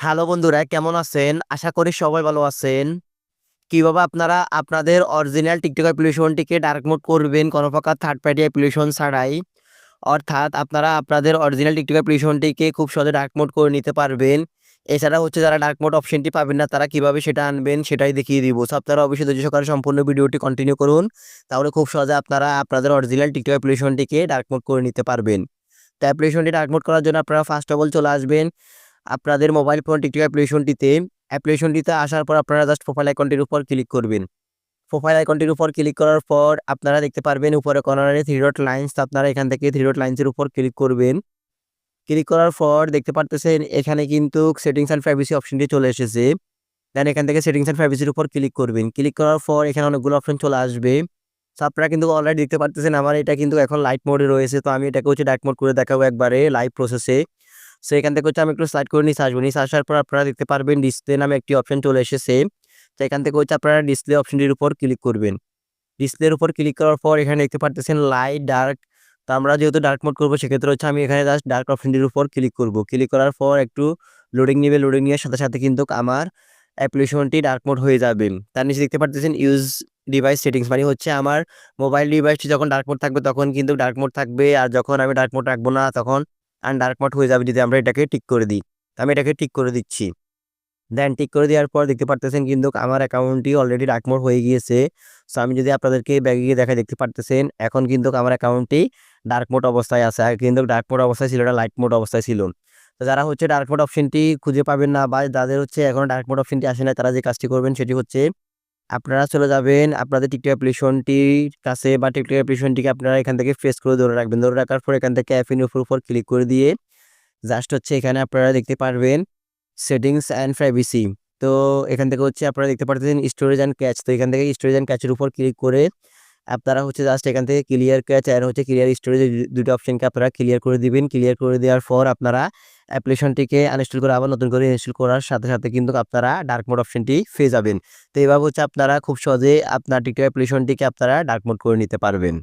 Hello বন্ধুরা, কেমন আছেন? আশা করি সবাই ভালো আছেন। কীভাবে আপনারা আপনাদের অরিজিনাল টিকটক অ্যাপ্লিকেশনটিকে ডার্ক মোড করবেন, কোনো প্রকার থার্ড পার্টি অ্যাপ্লিকেশন ছাড়াই? অর্থাৎ আপনারা আপনাদের অরিজিনাল টিকটক অ্যাপ্লিকেশনটিকে খুব সহজে ডার্ক মোড করে নিতে পারবেন। এছাড়া হচ্ছে যারা ডার্ক মোড অপশনটি পাবেন না, তারা কীভাবে সেটা আনবেন সেটাই দেখিয়ে দিব। সো আপনারা অবশ্যই ধৈর্য সহকারে সম্পূর্ণ ভিডিওটি কন্টিনিউ করুন, তাহলে খুব সহজে আপনারা আপনাদের অরিজিনাল টিকটক অ্যাপ্লিকেশনটিকে ডার্ক মোড করে নিতে পারবেন। তো অ্যাপ্লিকেশনটি ডার্ক মোড করার জন্য আপনারা ফার্স্ট অফ অল চলে আসবেন। আপনাদের মোবাইল ফোন টিকটক অ্যাপ্লিকেশনটিতে অ্যাপ্লিকেশনটিতে আসার পর আপনারা জাস্ট প্রোফাইল আইকনটির উপর ক্লিক করবেন। প্রোফাইল আইকনটির উপর ক্লিক করার পর আপনারা দেখতে পারবেন উপরে কর্নারে থ্রি ডট লাইন্স আপনারা এখান থেকে থ্রি ডট লাইন্সের উপর ক্লিক করবেন। ক্লিক করার পর দেখতে পারতেছেন এখানে কিন্তু সেটিংস অ্যান্ড প্রাইভেসি অপশনটি চলে এসেছে। দেন এখান থেকে সেটিংস অ্যান্ড প্রাইভেসির উপর ক্লিক করবেন। ক্লিক করার পর এখানে অনেকগুলো অপশন চলে আসবে। তো আপনারা কিন্তু অলরেডি দেখতে পারতেছেন আমার এটা কিন্তু এখন লাইট মোডে রয়েছে, তো আমি এটাকে হচ্ছে ডার্ক মোড করে দেখাবো একবারে লাইভ প্রসেসে সো এখান থেকে হচ্ছে আমি একটু সার্চ করে নিচে আসব। নিচে আসার পর আপনারা দেখতে পারবেন ডিসপ্লে নামে একটি অপশন চলে এসেছে। তো এখান থেকে হচ্ছে আপনারা ডিসপ্লে অপশনটির উপর ক্লিক করবেন। ডিসপ্লের উপর ক্লিক করার পর এখানে দেখতে পারতেছেন লাইট ডার্ক তো আমরা যেহেতু ডার্ক মোড করব, সেক্ষেত্রে হচ্ছে আমি এখানে জাস্ট ডার্ক অপশনটির উপর ক্লিক করব। ক্লিক করার পর একটু লোডিং নেবে। লোডিং নেওয়ার সাথে সাথে কিন্তু আমার অ্যাপ্লিকেশনটি ডার্ক মোড হয়ে যাবে। তার নিচে দেখতে পারতেছেন ইউজ ডিভাইস সেটিংস মানে হচ্ছে আমার মোবাইল ডিভাইসটি যখন ডার্ক মোড থাকবে, তখন কিন্তু ডার্ক মোড থাকবে। আর যখন আমি ডার্ক মোড রাখব না, তখন আর ডার্ক মোড হয়ে যাবে যদি আমরা এটাকে টিক করে দিই। আমি এটাকে টিক করে দিচ্ছি। দেন টিক করে দেওয়ার পর দেখতে পারতেছেন কিন্তু আমার অ্যাকাউন্টটি অলরেডি ডার্ক মোড হয়ে গিয়েছে। সো আমি যদি আপনাদেরকে ব্যাগে গিয়ে দেখা দেখতে পারতেছেন, এখন কিন্তু আমার অ্যাকাউন্টটি ডার্ক মোড অবস্থায় আছে। কিন্তু ডার্ক মোড অবস্থায় ছিল এটা লাইট মোড অবস্থায় ছিল। তো যারা হচ্ছে ডার্ক মোড অপশনটি খুঁজে পাবেন না বা যাদের হচ্ছে এখন ডার্ক মোড অপশনটি আসে না তারা যে কাজটি করবেন সেটি হচ্ছে আপনারা চলে যাবেন আপনাদের টিকটক অ্যাপ্লিকেশনটির কাছে বা টিকটক অ্যাপ্লিকেশনটিকে আপনারা এখান থেকে ফেস করে ধরে রাখবেন। ধরে রাখার পর এখান থেকে অ্যাপিন উপর উপর ক্লিক করে দিয়ে জাস্ট হচ্ছে এখানে আপনারা দেখতে পারবেন সেটিংস অ্যান্ড প্রাইভেসি তো এখান থেকে হচ্ছে আপনারা দেখতে পারতেছেন স্টোরেজ অ্যান্ড ক্যাচ তো এখান থেকে স্টোরেজ অ্যান্ড ক্যাচের উপর ক্লিক করে আপনারা হচ্ছে জাস্ট এখান থেকে ক্লিয়ার ক্যাচ আর হচ্ছে ক্লিয়ার স্টোরেজ দুটো অপশনকে আপনারা ক্লিয়ার করে দিবেন। ক্লিয়ার করে দেওয়ার পর আপনারা অ্যাপ্লিকেশনটিকে আনইনস্টল করে আবার নতুন করে ইনস্টল করার সাথে সাথে কিন্তু আপনারা ডার্ক মোড অপশনটি পেয়ে যাবেন। তো এইভাবে হচ্ছে আপনারা খুব সহজে আপনার টিকটক অ্যাপ্লিকেশনটিকে আপনারা ডার্ক মোড করে নিতে পারবেন।